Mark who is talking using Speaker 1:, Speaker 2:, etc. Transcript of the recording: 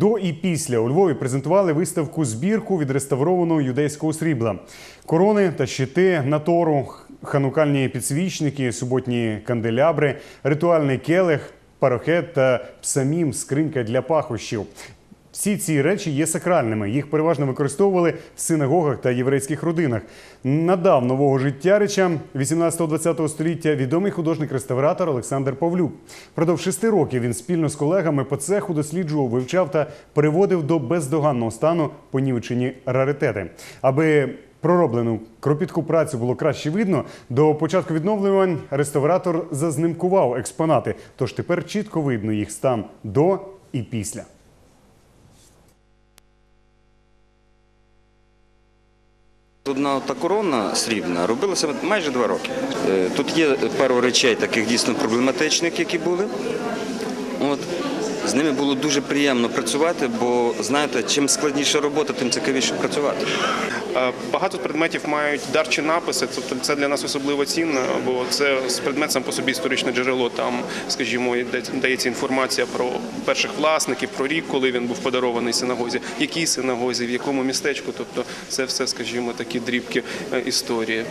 Speaker 1: До і після у Львові презентували виставку збірку відреставрованого юдейського срібла. Корони та щити на тору, ханукальні підсвічники, суботні канделябри, ритуальний келих, парохет та псамім, скринька для пахощів. Всі ці речі є сакральними. Їх переважно використовували в синагогах та єврейських родинах. Надав нового життя речам 18-20 століття відомий художник-реставратор Олександр Павлюк. Продовж шести років він спільно з колегами по цеху досліджував, вивчав та переводив до бездоганного стану понівечені раритети. Аби пророблену кропітку працю було краще видно, до початку відновлювань реставратор зазнимкував експонати. Тож тепер чітко видно їх стан до і після.
Speaker 2: Одна та корона срібна робилася майже два роки. Е, Тут є пару речей таких дійсно проблематичних, які були. От. З ними було дуже приємно працювати, бо знаєте, чим складніша робота, тим цікавіше працювати.
Speaker 3: Е, Багато предметів мають дарчі написи, тобто це для нас особливо цінно, бо це предмет сам по собі історичне джерело. Там, скажімо, дається інформація про перших власників, про рік, коли він був подарований синагозі, якій синагозі, в якому містечку. Тобто, це все, скажімо, такі дрібки е, історії.